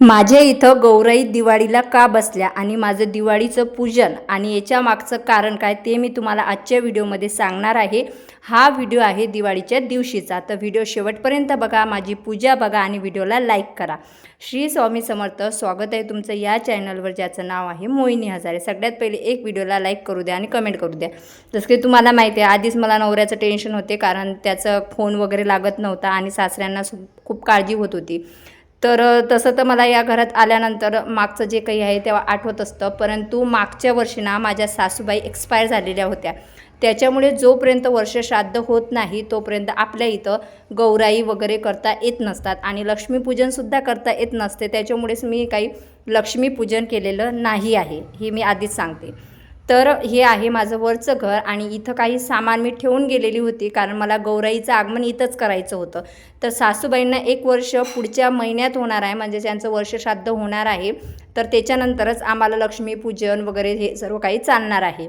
माझ्या इथं गौराई दिवाळीला का बसल्या आणि माझं दिवाळीचं पूजन आणि याच्या मागचं कारण काय ते मी तुम्हाला आजच्या व्हिडिओमध्ये सांगणार आहे. हा व्हिडिओ आहे दिवाळीच्या दिवशीचा. तर व्हिडिओ शेवटपर्यंत बघा माझी पूजा बघा आणि व्हिडिओला लाईक करा. श्री स्वामी समर्थ स्वागत आहे तुमचं या चॅनलवर ज्याचं नाव आहे मोहिनी हजारे. सगळ्यात पहिले एक व्हिडिओला लाईक करू द्या आणि कमेंट करू द्या. जसं की तुम्हाला माहिती आहे आधीच मला नवऱ्याचं टेन्शन होते कारण त्याचं फोन वगैरे लागत नव्हता आणि सासऱ्यांना सु- खूप काळजी होत होती. तर तसं तर मला या घरात आल्यानंतर मागचं जे काही आहे तेव्हा आठवत असतं. परंतु मागच्या वर्षी ना माझ्या सासूबाई एक्सपायर झालेल्या होत्या. त्याच्यामुळे जोपर्यंत वर्ष श्राद्ध होत नाही तोपर्यंत आपल्या इथं गौराई वगैरे करता येत नसतात. आणि लक्ष्मीपूजनसुद्धा करता येत नसते. त्याच्यामुळेच मी काही लक्ष्मीपूजन केलेलं नाही आहे. हे मी आधीच सांगते. तर हे आहे माझं वरचं घर आणि इथं काही सामान मी ठेवून गेलेली होती कारण मला गौराईचं आगमन इथंच करायचं होतं. तर सासूबाईंना एक वर्ष पुढच्या महिन्यात होणार आहे म्हणजे त्यांचं वर्ष श्राद्ध होणार आहे तर त्याच्यानंतरच आम्हाला लक्ष्मीपूजन वगैरे हे सर्व काही चालणार आहे.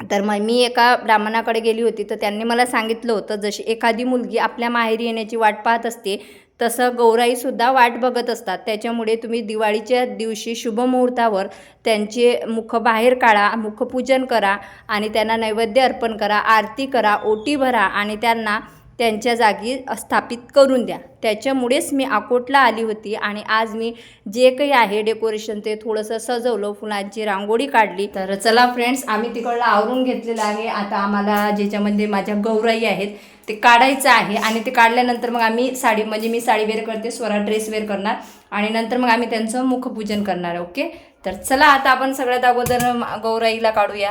तर मग मी एका ब्राह्मणाकडे गेली होती तर त्यांनी मला सांगितलं होतं जशी एखादी मुलगी आपल्या माहेरी येण्याची वाट पाहत असते तसं गौराईसुद्धा वाट बघत असतात. त्याच्यामुळे तुम्ही दिवाळीच्या दिवशी शुभमुहूर्तावर त्यांचे मुख बाहेर काढा मुखपूजन करा आणि त्यांना नैवेद्य अर्पण करा आरती करा ओटी भरा आणि त्यांना त्यांच्या जागी स्थापित करून द्या. त्याच्यामुळेच मी अकोटला आली होती आणि आज मी जे काही आहे डेकोरेशन ते थोडंसं सजवलं फुलांची रांगोळी काढली. तर चला फ्रेंड्स आम्ही तिकडलं आवरून घेतलेलं आहे. आता आम्हाला ज्याच्यामध्ये माझ्या गौराई आहेत ते काढायचं आहे आणि ते काढल्यानंतर मग आम्ही साडी म्हणजे मी साडी वेअर करते स्वरा ड्रेस वेअर करणार आणि नंतर मग आम्ही त्यांचं मुखपूजन करणार ओके तर चला आता आपण सगळ्यात अगोदर गौराईला काढूया.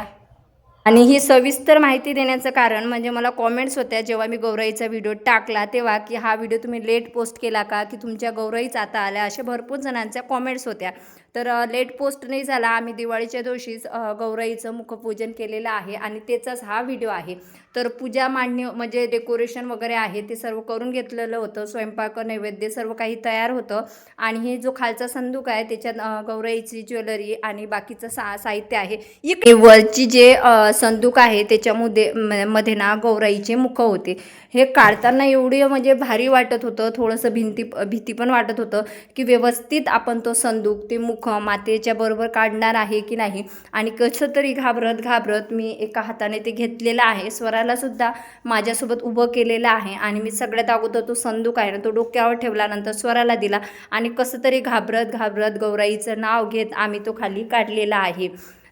आणि ही सविस्तर माहिती देण्याचं कारण म्हणजे मला कॉमेंट्स होत्या जेव्हा मी गौराईचा व्हिडिओ टाकला तेव्हा की हा व्हिडिओ तुम्ही लेट पोस्ट केला का? की तुमच्या गौराईच आता आल्या अशा भरपूर जणांच्या कॉमेंट्स होत्या. तर लेट पोस्ट नाही झाला. आम्ही दिवाळीच्या दिवशीच गौराईचं मुखपूजन केलेलं आहे आणि त्याचाच हा व्हिडिओ आहे. तर पूजा मांडणी म्हणजे डेकोरेशन वगैरे आहे ते सर्व करून घेतलेलं होतं. स्वयंपाक नैवेद्य सर्व काही तयार होतं आणि हे जो खालचा संदूक आहे त्याच्यात गौराईची ज्वेलरी आणि बाकीचं सा साहित्य आहे. इकडे वरची जे संदूक आहे त्याच्यामध्ये म- मध्ये ना गौराईचे मुख होते. हे काढताना एवढी म्हणजे भारी वाटत होतं. थोडंसं भिंती भीती पण वाटत होतं की व्यवस्थित आपण तो संदूक ते मुख मातेच्या बरोबर काढणार आहे की नाही? आणि कसं तरी घाबरत घाबरत मी एका हाताने ते घेतलेलं आहे. स्वरालासुद्धा माझ्यासोबत उभं केलेलं आहे. आणि मी सगळ्यात अगोदर तो संदूक आहे ना तो डोक्यावर ठेवल्यानंतर स्वराला दिला. आणि कसं तरी घाबरत घाबरत गौराईचं नाव घेत आम्ही तो खाली काढलेला आहे.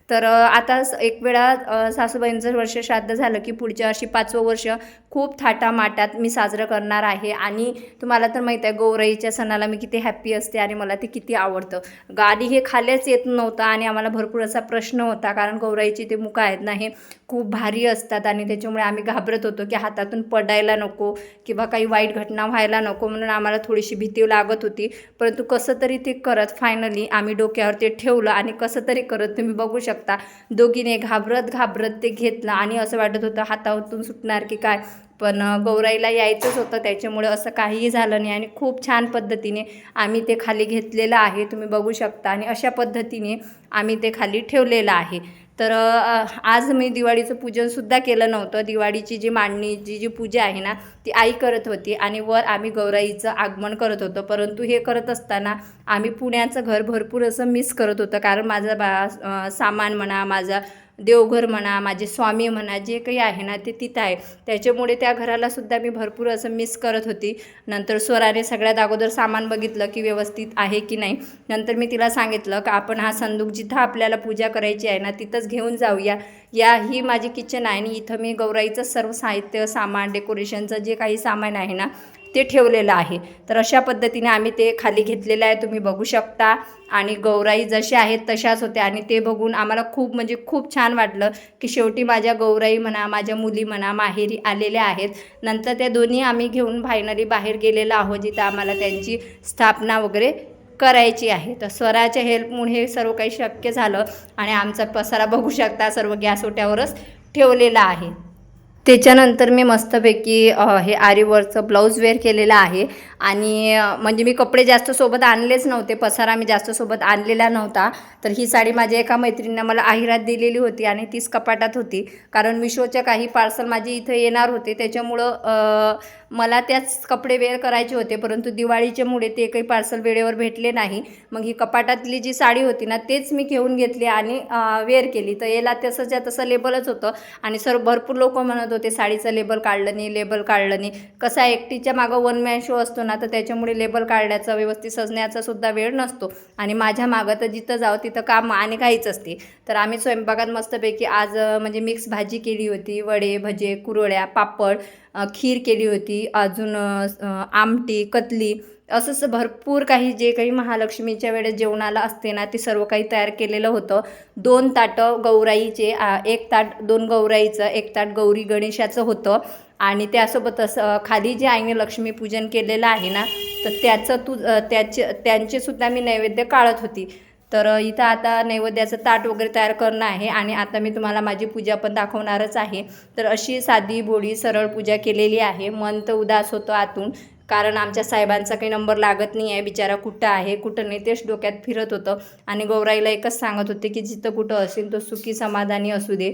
तर आता स- एक वेळा सासूबाईंचं वर्ष श्राद्ध झालं की पुढच्या वर्षी पाचवं वर्ष खूप थाटामाटात मी साजरं करणार आहे आणि तुम्हाला तर माहीत आहे गौराईच्या सणाला मी किती हॅप्पी असते आणि मला ते किती आवडतं. गाडी हे खाल्याच येत नव्हतं आणि आम्हाला भरपूर असा प्रश्न होता कारण गौराईची ते मुखं आहेत ना हे खूप भारी असतात आणि त्याच्यामुळे आम्ही घाबरत होतो की हातातून पडायला नको किंवा काही वाईट घटना व्हायला नको म्हणून आम्हाला थोडीशी भीती लागत होती. परंतु कसं तरी ते करत फायनली आम्ही डोक्यावर ते ठेवलं आणि कसं तरी करत तुम्ही बघू शकता. दोघीने घाबरत घाबरत ते घेतलं आणि असं वाटत होतं हातावरतून सुटणार की काय? पण गौराईला यायचंच होतं. त्याच्यामुळे असं काहीही झालं नाही आणि खूप छान पद्धतीने आम्ही ते खाली घेतलेलं आहे. तुम्ही बघू शकता. आणि अशा पद्धतीने आम्ही ते खाली ठेवलेलं आहे. तर आज मी दिवाळीचं पूजनसुद्धा केलं नव्हतं. दिवाळीची जी मांडणी जी जी पूजा आहे ना ती आई करत होती आणि वर आम्ही गौराईचं आगमन करत होतो. परंतु हे करत असताना आम्ही पुण्याचं घर भरपूर असं मिस करत होतं. कारण माझं बा सामान म्हणा माझा देवघर म्हणा माझे स्वामी म्हणा जे काही आहे ना ते तिथं आहे. त्याच्यामुळे त्या घराला सुद्धा मी भरपूर असं मिस करत होती. नंतर स्वराने सगळ्यात अगोदर सामान बघितलं की व्यवस्थित आहे की नाही. नंतर मी तिला सांगितलं का आपण हा संदूक जिथं आपल्याला पूजा करायची आहे ना तिथंच घेऊन जाऊया. या ही माझी किचन आहे आणि इथं मी गौराईचं सर्व साहित्य सामान डेकोरेशनचं जे काही सामान आहे ना ते ठेवलेलं आहे. तर अशा पद्धतीने आम्ही ते खाली घेतलेलं आहे. तुम्ही बघू शकता. आणि गौराई जशा आहेत तशाच होत्या. आणि ते बघून आम्हाला खूप म्हणजे खूप छान वाटलं की शेवटी माझ्या गौराई म्हणा माझ्या मुली म्हणा माहेरी आलेल्या आहेत. नंतर त्या दोन्ही आम्ही घेऊन फायनली बाहेर गेलेलो आहोत जिथं आम्हाला त्यांची स्थापना वगैरे करायची आहे. तर स्वराच्या हेल्पमुळे हे सर्व काही शक्य झालं. आणि आमचा पसारा बघू शकता सर्व गॅस ओट्यावरच ठेवलेला आहे. त्याच्यानंतर मी मस्तपैकी हे आरीवरचं ब्लाऊज वेअर केलेलं आहे. आणि म्हणजे मी कपडे जास्त सोबत आणलेच नव्हते. पसारा मी जास्त सोबत आणलेला नव्हता. तर ही साडी माझ्या एका मैत्रिणीनं मला आहिरात दिलेली होती आणि तीच कपाटात होती. कारण मिशोच्या काही पार्सल माझे इथं येणार होते. त्याच्यामुळं मला त्याच कपडे वेअर करायचे होते. परंतु दिवाळीच्यामुळे ते काही पार्सल वेळेवर भेटले नाही. मग ही कपाटातली जी साडी होती ना तेच मी घेऊन घेतली आणि वेअर केली. तर याला तसंच्या तसं लेबलच होतं. आणि सर भरपूर लोक म्हणत होते साडीचं लेबल काढलं नाही लेबल काढलं नाही. कसा एकटीच्या मागं वन मॅन शो असतो ना तर त्याच्यामुळे लेबल काढण्याचा व्यवस्थित सजण्याचा सुद्धा वेळ नसतो. आणि माझ्या मागं तर जिथं जावं तिथं काम आणि काहीच असते. तर आम्ही स्वयंपाकात मस्तपैकी आज म्हणजे मिक्स भाजी केली होती. वडे भजे कुरवड्या पापड खीर केली होती अजून आमटी कतली असंच भरपूर काही जे काही महालक्ष्मीच्या वेळेस जेवणाला असते ना ते सर्व काही तयार केलेलं होतं. दोन ताटं गौराईचे एक ताट दोन गौराईचं एक ताट गौरी गणेशाचं होतं. आणि त्यासोबतच खाली जे आईने लक्ष्मीपूजन केलेलं आहे ना तर त्याचं तू त्याचे त्यांचेसुद्धा मी नैवेद्य काढत होती. तर इथं आता नैवेद्याचं ताट वगैरे तयार करणं आहे आणि आता मी तुम्हाला माझी पूजा पण दाखवणारच आहे. तर अशी साधी भोळी सरळ पूजा केलेली आहे. मन तर उदास होतो आतून. कारण आमच्या साहेबांचा काही नंबर लागत नाही आहे. बिचारा कुठं आहे कुठं नाही तेच डोक्यात फिरत होतं. आणि गौराईला एकच सांगत होते की जिथं कुठं असेल तो सुखी समाधानी असू दे.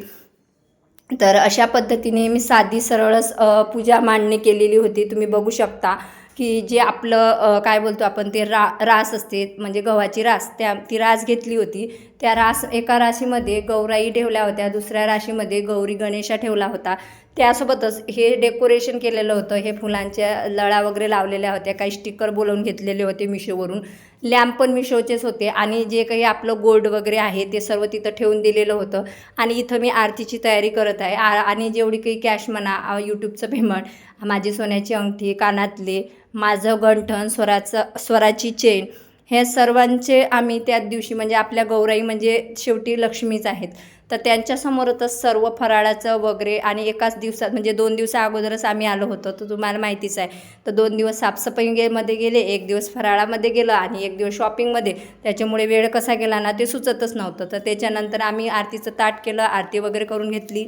तर अशा पद्धतीने मी साधी सरळच पूजा मांडणी केलेली होती. तुम्ही बघू शकता. की जे आपलं काय बोलतो आपण ते रा रास असते म्हणजे गव्हाची रास त्या ती रास घेतली होती. त्या रास एका राशीमध्ये गौराई ठेवल्या होत्या दुसऱ्या राशीमध्ये गौरी गणेशा ठेवला होता. त्यासोबतच हे डेकोरेशन केलेलं होतं. हे फुलांच्या लळा वगैरे लावलेल्या होत्या. काही स्टिकर बोलवून घेतलेले होते मिशोवरून. लॅम्प पण मिशोचेच होते. आणि जे काही आपलं गोल्ड वगैरे आहे ते सर्व तिथं ठेवून दिलेलं होतं. आणि इथं मी आरतीची तयारी करत आहे. आ आणि जेवढी काही कॅश म्हणा यूट्यूबचं पेमेंट माझी सोन्याची अंगठी कानातले माझं गंठण स्वराचं स्वराची चेन हे सर्वांचे आम्ही त्याच दिवशी म्हणजे आपल्या गौराई म्हणजे शेवटी लक्ष्मीच आहेत. तर त्यांच्यासमोरच सर्व फराळाचं वगैरे आणि एकाच दिवसात म्हणजे दोन दिवसा अगोदरच आम्ही आलो होतो. तर तुम्हाला माहितीच आहे. तर दोन दिवस साफसफाईमध्ये गेले एक दिवस फराळामध्ये गेलं आणि एक दिवस शॉपिंगमध्ये त्याच्यामुळे वेळ कसा गेला ना ते सुचतच नव्हतं. तर त्याच्यानंतर आम्ही आरतीचं ताट केलं आरती वगैरे करून घेतली.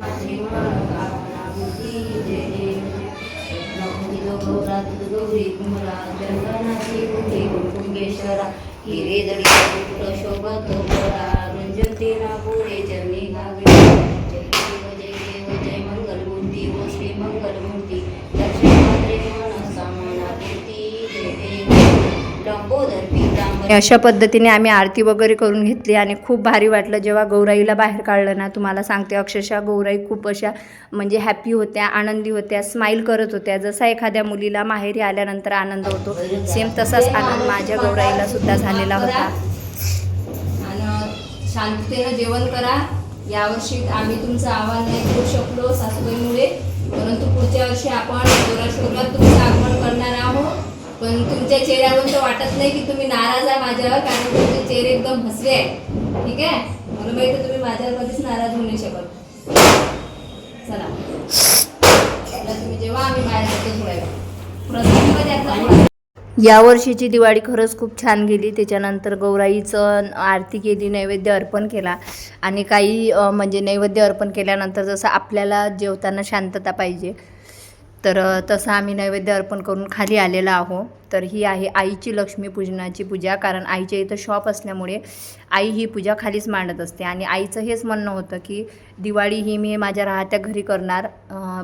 हिरे शोभत अशा पद्धतीने आम्ही आरती वगैरे करून घेतली आणि खूप भारी वाटलं. जेव्हा गौराईला बाहेर काढलं ना तुम्हाला सांगते अक्षरशः गौराई खूप अशा म्हणजे हॅपी होत्या आनंदी होत्या स्माईल करत होत्या. जसा एखाद्या मुलीला माहेरी आल्यानंतर आनंद होतो सेम तसाच आनंद माझ्या गौराईला सुद्धा झालेला होता. आणि शांततेनं जेवण करा. यावर्षी आम्ही तुमचं आव्हान नाही करू शकलो सासूबाईमुळे. परंतु पुढच्या वर्षी आपण जोराशोरात तुमचं आगमन करणार आहोत. पण तुमच्या चेहऱ्यावरून तर वाटत नाही की तुम्ही नाराज आहे माझ्यावर कारण तुमचे चेहरे एकदम हसरे आहे ठीक आहे? म्हणून माहिती तुम्ही माझ्यावर कधीच नाराज होऊ नाही शकत. चला. तुम्ही जेव्हा आम्ही बाहेर यावर्षीची दिवाळी खरंच खूप छान गेली. त्याच्यानंतर गौराईचं आरती केली नैवेद्य अर्पण केला. आणि काही म्हणजे नैवेद्य अर्पण केल्यानंतर जसं आपल्याला जेवताना शांतता पाहिजे तर तसं आम्ही नैवेद्य अर्पण करून खाली आलेलो आहो तर ही आहे आईची लक्ष्मीपूजनाची पूजा कारण आईच्या इथं शॉप असल्यामुळे आई ही पूजा खालीच मांडत असते. आणि आईचं हेच म्हणणं होतं की दिवाळी ही मी माझ्या राहत्या घरी करणार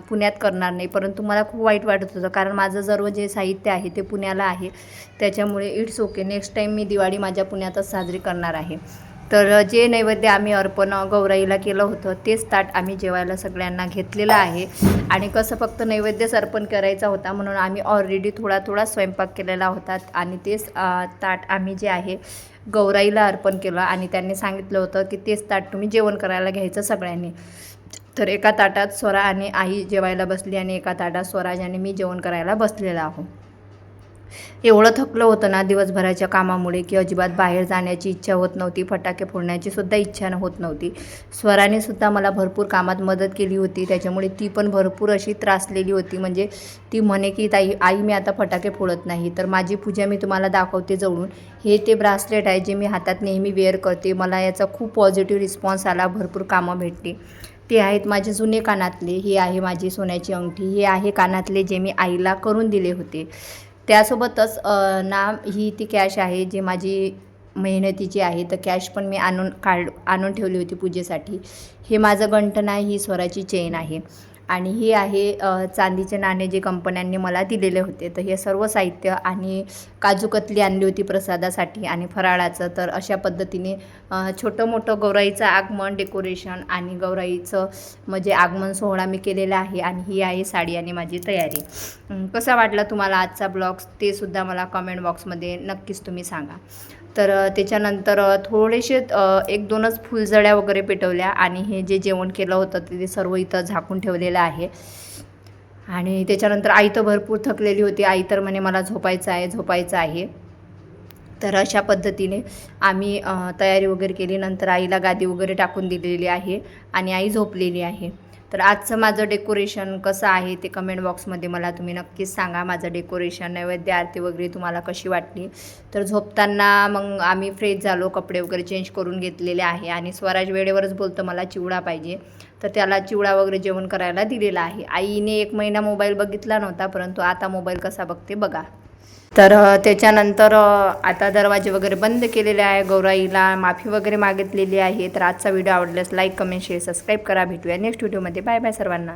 पुण्यात करणार नाही. परंतु मला खूप वाईट वाटत होतं कारण माझं सर्व जे साहित्य आहे ते पुण्याला आहे. त्याच्यामुळे इट्स ओके नेक्स्ट टाईम मी दिवाळी माझ्या पुण्यातच साजरी करणार आहे. तर जे नैवेद्य आम्ही अर्पण गौराईला केलं होतं तेच ताट आम्ही जेवायला सगळ्यांना घेतलेलं आहे. आणि कसं फक्त नैवेद्यच अर्पण करायचा होता म्हणून आम्ही ऑलरेडी थोडा थोडा स्वयंपाक केलेला होता. आणि तेच ताट आम्ही जे आहे गौराईला अर्पण केलं. आणि त्यांनी सांगितलं होतं की तेच ताट तुम्ही जेवण करायला घ्यायचं सगळ्यांनी. तर एका ताटात स्वरा आणि आई जेवायला बसली आणि एका ताटात स्वराज आणि मी जेवण करायला बसलेला आहो एवढं थकलं होतं ना दिवसभराच्या कामामुळे की अजिबात बाहेर जाण्याची इच्छा होत नव्हती फटाके फोडण्याची सुद्धा इच्छा न- होत नव्हती. स्वराने सुद्धा मला भरपूर कामात मदत केली होती त्याच्यामुळे ती पण भरपूर अशी त्रासलेली होती. म्हणजे ती म्हणे की ताई आई मी आता फटाके फोडत नाही तर माझी पूजा मी तुम्हाला दाखवते जवळून. हे ते ब्रासलेट आहे जे मी हातात नेहमी वेअर करते. मला याचा खूप पॉझिटिव्ह रिस्पॉन्स आला भरपूर कामं भेटली. ते आहेत माझे जुने कानातले ही आहे माझी सोन्याची अंगठी हे आहे कानातले जे मी आईला करून दिले होते. त्यासोबतच ना ही ती कॅश आहे जी माझी मेहनतीची आहे तर कॅश पण मी आणून काढ आणून ठेवली होती पूजेसाठी. हे माझं गंठण आहे ही स्वराची चेन आहे. आणि ही आहे चांदीचे नाणे जे कंपन्यांनी मला दिलेले होते. तर हे सर्व साहित्य आणि काजू कतली आणली होती प्रसादासाठी आणि फराळाचं. तर अशा पद्धतीने छोटं मोठं गौराईचं आगमन डेकोरेशन आणि गौराईचं म्हणजे आगमन सोहळा मी केलेला आहे आणि ही आहे साडी आणि माझी तयारी. कसा वाटला तुम्हाला आजचा ब्लॉग ते सुद्धा मला कमेंट बॉक्समध्ये नक्कीच तुम्ही सांगा. तर त्याच्यानंतर थोडेसे एक दोनच फुलझड्या वगैरे पेटवल्या आणि हे जे जेवण केलं होतं ते ते सर्व इथं झाकून ठेवलेलं आहे. आणि त्याच्यानंतर आई तर भरपूर थकलेली होती. आई तर म्हणे मला झोपायचं आहे झोपायचं आहे. तर अशा पद्धतीने आम्ही तयारी वगैरे केली. नंतर आईला गादी वगैरे टाकून दिलेली आहे आणि आई झोपलेली आहे. तर आजचं माझं डेकोरेशन कसं आहे ते कमेंट बॉक्समध्ये मला तुम्ही नक्कीच सांगा. माझं डेकोरेशन नैवेद्य आरती वगैरे तुम्हाला कशी वाटली? तर झोपताना मग आम्ही फ्रेश झालो कपडे वगैरे चेंज करून घेतलेले आहे आणि स्वराज वेळेवरच बोलतं मला चिवडा पाहिजे. तर त्याला चिवडा वगैरे जेवण करायला दिलेला आहे. आईने एक महिना मोबाईल बघितला नव्हता परंतु आता मोबाईल कसा बघते बघा. तर त्याच्यानंतर आता दरवाजे वगैरे बंद केलेले आहे. गौराईला माफी वगैरे मागितलेली आहे. तर आजचा व्हिडिओ आवडल्यास लाईक कमेंट शेअर सबस्क्राईब करा. भेटूया नेक्स्ट व्हिडिओमध्ये. बाय बाय सर्वांना.